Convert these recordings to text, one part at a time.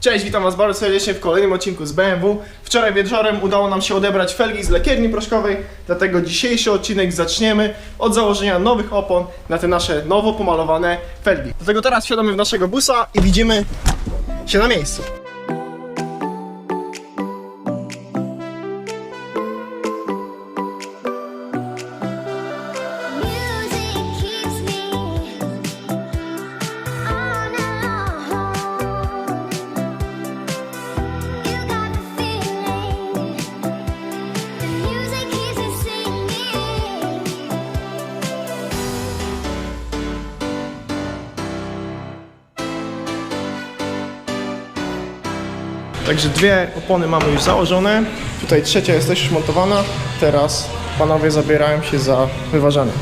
Cześć, witam Was bardzo serdecznie w kolejnym odcinku z BMW. Wczoraj wieczorem udało nam się odebrać felgi z lakierni proszkowej, dlatego dzisiejszy odcinek zaczniemy od założenia nowych opon na te nasze nowo pomalowane felgi. Dlatego teraz wsiadamy w naszego busa i widzimy się na miejscu. Także dwie opony mamy już założone, tutaj trzecia jest też już montowana. Teraz panowie zabierają się za wyważanie.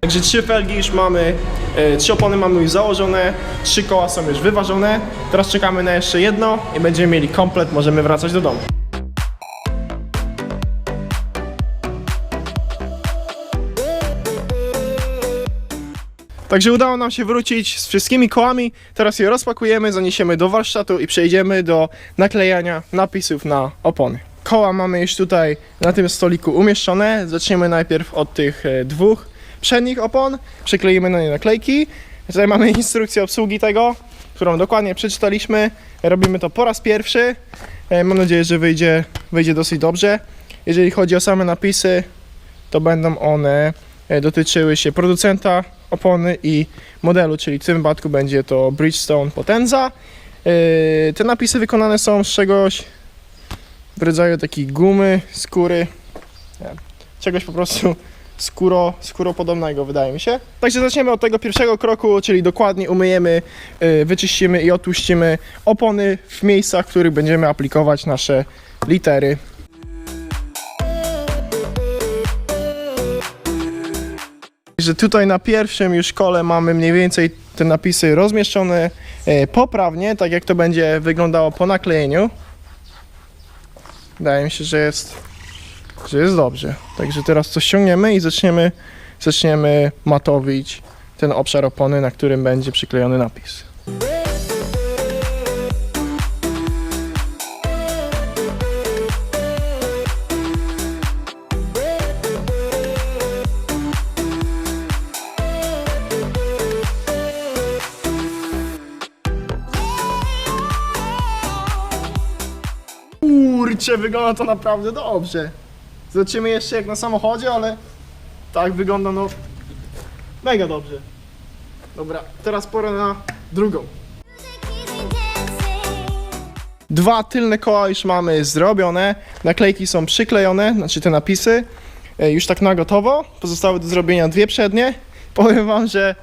Także trzy felgi już mamy, e, trzy opony mamy już założone, trzy koła są już wyważone. Teraz czekamy na jeszcze jedno i będziemy mieli komplet, możemy wracać do domu. Także udało nam się wrócić z wszystkimi kołami. Teraz je rozpakujemy, zaniesiemy do warsztatu i przejdziemy do naklejania napisów na opony. Koła mamy już tutaj na tym stoliku umieszczone. Zaczniemy najpierw od tych e, dwóch przednich opon, przykleimy na nie naklejki. Tutaj mamy instrukcję obsługi tego, którą dokładnie przeczytaliśmy. Robimy to po raz pierwszy. E, Mam nadzieję, że wyjdzie, wyjdzie dosyć dobrze. Jeżeli chodzi o same napisy, to będą one dotyczyły się producenta opony i modelu, czyli w tym wypadku będzie to Bridgestone Potenza. E, Te napisy wykonane są z czegoś w rodzaju takiej gumy, skóry, czegoś po prostu skóro, skóropodobnego wydaje mi się. Także zaczniemy od tego pierwszego kroku, czyli dokładnie umyjemy, e, wyczyścimy i otłuścimy opony w miejscach, w których będziemy aplikować nasze litery że tutaj na pierwszym już kole mamy mniej więcej te napisy rozmieszczone e, poprawnie, tak jak to będzie wyglądało po naklejeniu. Wydaje mi się, że jest, że jest dobrze. Także teraz to ściągniemy i zaczniemy, zaczniemy matowić ten obszar opony, na którym będzie przyklejony napis. Wygląda to naprawdę dobrze. Zobaczymy jeszcze jak na samochodzie, ale tak wygląda no mega dobrze. Dobra, teraz pora na drugą. Dwa tylne koła już mamy zrobione, naklejki są przyklejone, znaczy te napisy, e, już tak na gotowo. Pozostały do zrobienia dwie przednie. Powiem wam, że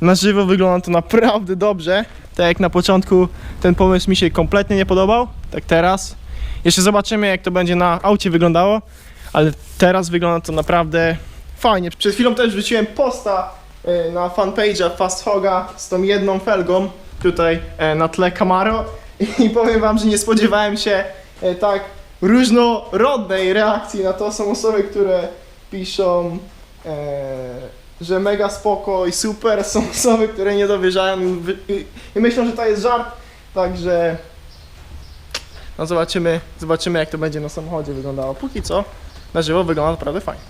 na żywo wygląda to naprawdę dobrze. Tak jak na początku ten pomysł mi się kompletnie nie podobał, tak teraz. Jeszcze zobaczymy jak to będzie na aucie wyglądało, ale teraz wygląda to naprawdę fajnie. Przed chwilą też wrzuciłem posta e, na fanpage'a Fast Hoga z tą jedną felgą tutaj e, na tle Camaro i powiem wam, że nie spodziewałem się e, tak różnorodnej reakcji na to. Są osoby, które piszą, że mega spoko i super, są osoby, które nie dowierzają i myślą, że to jest żart, także no zobaczymy, zobaczymy jak to będzie na samochodzie wyglądało. Póki co na żywo wygląda naprawdę fajnie.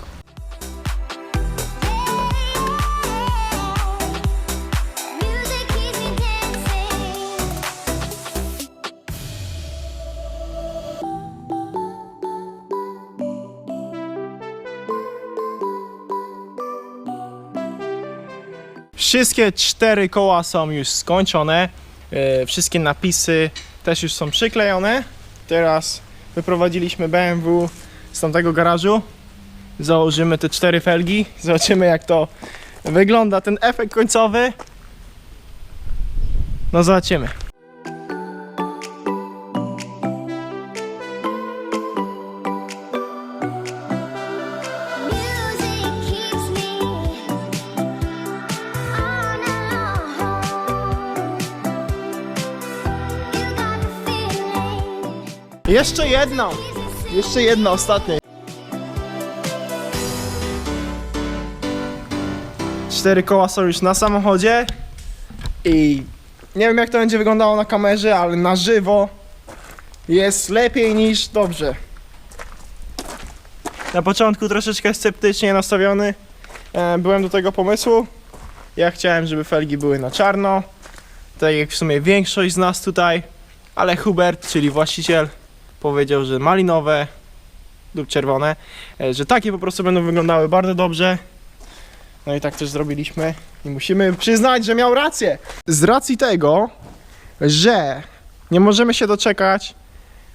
Wszystkie cztery koła są już skończone. e, Wszystkie napisy też już są przyklejone. Teraz wyprowadziliśmy BMW z tamtego garażu. Założymy te cztery felgi. Zobaczymy jak to wygląda, ten efekt końcowy. No zobaczymy. Jeszcze jedno! Jeszcze jedno, ostatnie. Cztery koła są już na samochodzie i nie wiem jak to będzie wyglądało na kamerze, ale na żywo jest lepiej niż dobrze. Na początku troszeczkę sceptycznie nastawiony e, byłem do tego pomysłu. Ja chciałem, żeby felgi były na czarno, tak jak w sumie większość z nas tutaj, ale Hubert, czyli właściciel, powiedział, że malinowe lub czerwone, e, że takie po prostu będą wyglądały bardzo dobrze. No i tak też zrobiliśmy i musimy przyznać, że miał rację. Z racji tego, że nie możemy się doczekać,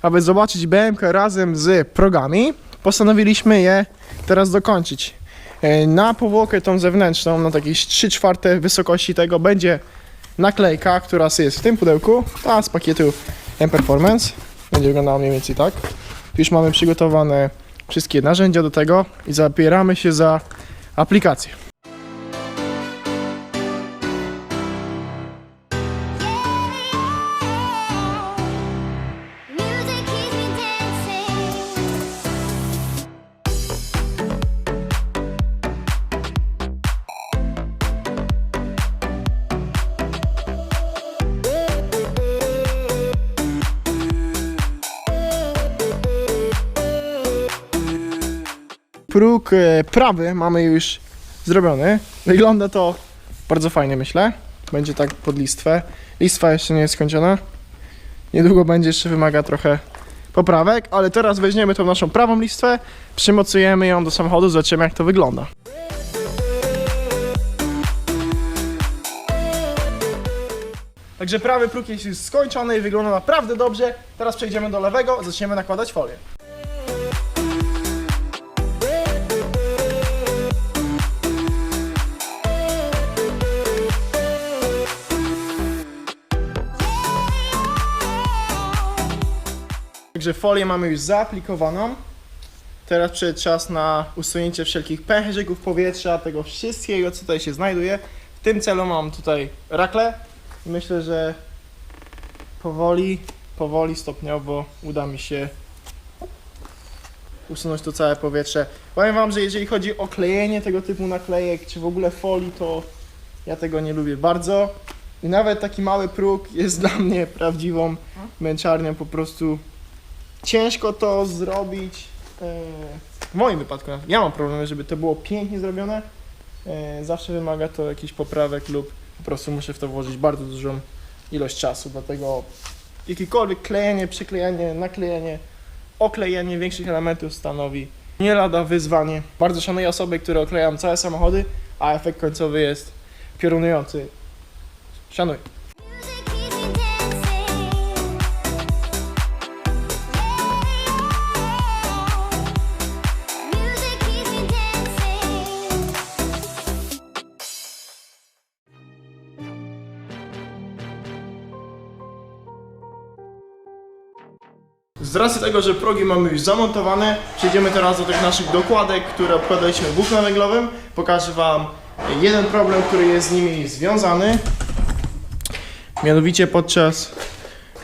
aby zobaczyć BMK razem z progami, postanowiliśmy je teraz dokończyć. E, Na powłokę tą zewnętrzną, na takiej 3 czwarte wysokości tego będzie naklejka, która jest w tym pudełku, ta z pakietu M-Performance. Będzie wyglądała mniej więcej tak. Już mamy przygotowane wszystkie narzędzia do tego i zabieramy się za aplikację. Próg e, prawy mamy już zrobiony. Wygląda to bardzo fajnie, myślę. Będzie tak pod listwę. Listwa jeszcze nie jest skończona. Niedługo będzie, jeszcze wymaga trochę poprawek, ale teraz weźmiemy tą naszą prawą listwę, przymocujemy ją do samochodu, zobaczymy jak to wygląda. Także prawy próg jest już skończony i wygląda naprawdę dobrze. Teraz przejdziemy do lewego, zaczniemy nakładać folię. Także folię mamy już zaaplikowaną. Teraz przyszedł czas na usunięcie wszelkich pęcherzyków powietrza, tego wszystkiego, co tutaj się znajduje. W tym celu mam tutaj rakle. Myślę, że powoli, powoli, stopniowo uda mi się usunąć to całe powietrze. Powiem Wam, że jeżeli chodzi o klejenie tego typu naklejek, czy w ogóle folii, to ja tego nie lubię bardzo. I nawet taki mały próg jest dla mnie prawdziwą męczarnią, po prostu ciężko to zrobić. e, W moim wypadku, ja mam problemy, żeby to było pięknie zrobione. E, Zawsze wymaga to jakichś poprawek lub po prostu muszę w to włożyć bardzo dużą ilość czasu, dlatego jakiekolwiek klejenie, przyklejenie, naklejenie, oklejenie większych elementów stanowi nie lada wyzwanie. Bardzo szanuję osoby, które oklejają całe samochody, a efekt końcowy jest piorunujący. Szanuję. Z racji tego, że progi mamy już zamontowane, przejdziemy teraz do tych naszych dokładek, które obkładaliśmy włóknem węglowym. Pokażę Wam jeden problem, który jest z nimi związany. Mianowicie podczas,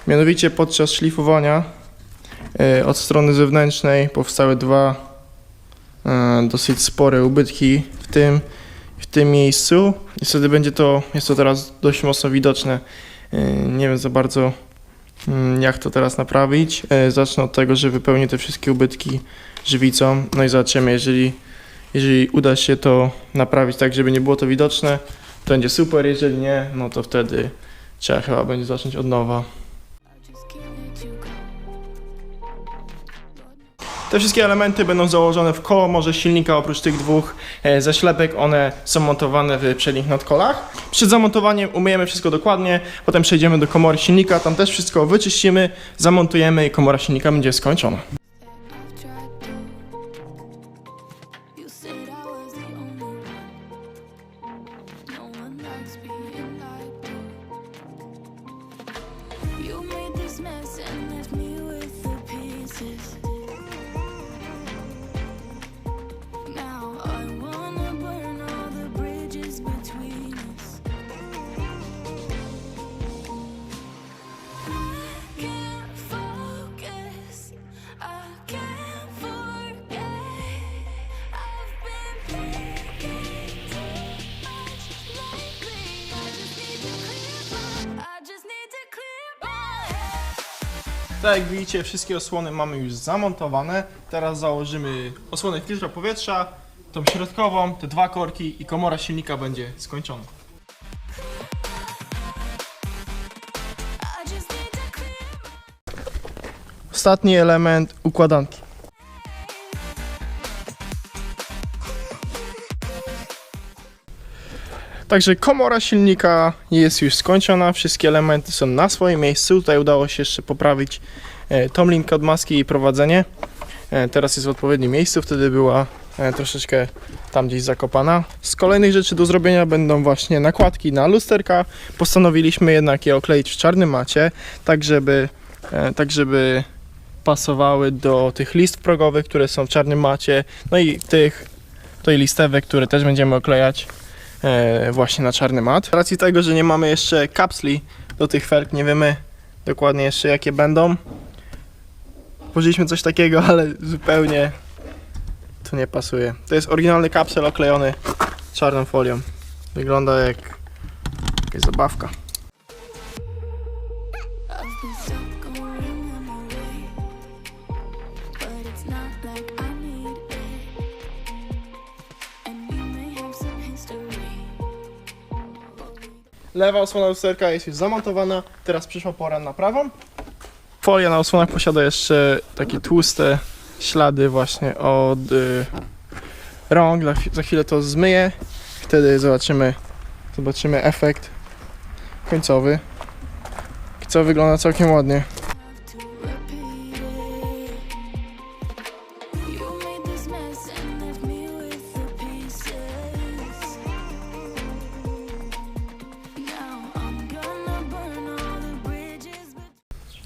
mianowicie podczas szlifowania e, od strony zewnętrznej powstały dwa e, dosyć spore ubytki w tym, w tym miejscu. Niestety będzie to, jest to teraz dość mocno widoczne. E, Nie wiem za bardzo jak to teraz naprawić. E, Zacznę od tego, że wypełnię te wszystkie ubytki żywicą, no i zobaczymy, jeżeli, jeżeli uda się to naprawić tak, żeby nie było to widoczne, to będzie super, jeżeli nie, no to wtedy trzeba chyba będzie zacząć od nowa. Te wszystkie elementy będą założone w koło może silnika, oprócz tych dwóch e, zaślepek, one są montowane w przednich nadkolach. Przed zamontowaniem umyjemy wszystko dokładnie, potem przejdziemy do komory silnika, tam też wszystko wyczyścimy, zamontujemy i komora silnika będzie skończona. You made this mess and left me with the pieces. Tak jak widzicie, wszystkie osłony mamy już zamontowane. Teraz założymy osłonę filtra powietrza, tą środkową, te dwa korki i komora silnika będzie skończona. Ostatni element układanki. Także komora silnika jest już skończona, wszystkie elementy są na swoim miejscu. Tutaj udało się jeszcze poprawić e, tą linkę od maski i prowadzenie. E, teraz jest w odpowiednim miejscu, wtedy była e, troszeczkę tam gdzieś zakopana. Z kolejnych rzeczy do zrobienia będą właśnie nakładki na lusterka. Postanowiliśmy jednak je okleić w czarnym macie, tak żeby, tak żeby pasowały do tych list progowych, które są w czarnym macie, no i tych tutaj listewek, które też będziemy oklejać właśnie na czarny mat. Z racji tego, że nie mamy jeszcze kapsli do tych felk, nie wiemy dokładnie jeszcze jakie będą. Włożyliśmy coś takiego, ale zupełnie to nie pasuje. To jest oryginalny kapsel oklejony czarną folią. Wygląda jak jakaś zabawka. Lewa osłona lusterka jest już zamontowana, teraz przyszła pora na prawą. Folia na osłonach posiada jeszcze takie tłuste ślady właśnie od y, rąk. Za, chwi- za chwilę to zmyję, wtedy zobaczymy, zobaczymy efekt końcowy. Co wygląda całkiem ładnie.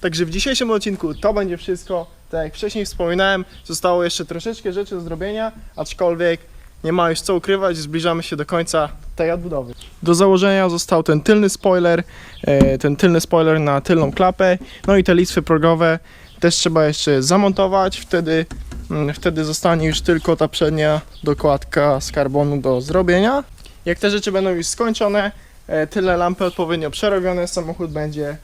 Także w dzisiejszym odcinku to będzie wszystko. Tak jak wcześniej wspominałem, zostało jeszcze troszeczkę rzeczy do zrobienia, aczkolwiek nie ma już co ukrywać, zbliżamy się do końca tej odbudowy. Do założenia został ten tylny spoiler, e, ten tylny spoiler na tylną klapę, no i te listwy progowe też trzeba jeszcze zamontować, wtedy, mm, wtedy zostanie już tylko ta przednia dokładka z karbonu do zrobienia. Jak te rzeczy będą już skończone, e, tylne lampy odpowiednio przerobione, samochód będzie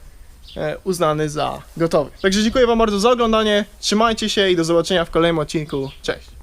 uznany za gotowy. Także dziękuję Wam bardzo za oglądanie, trzymajcie się i do zobaczenia w kolejnym odcinku. Cześć!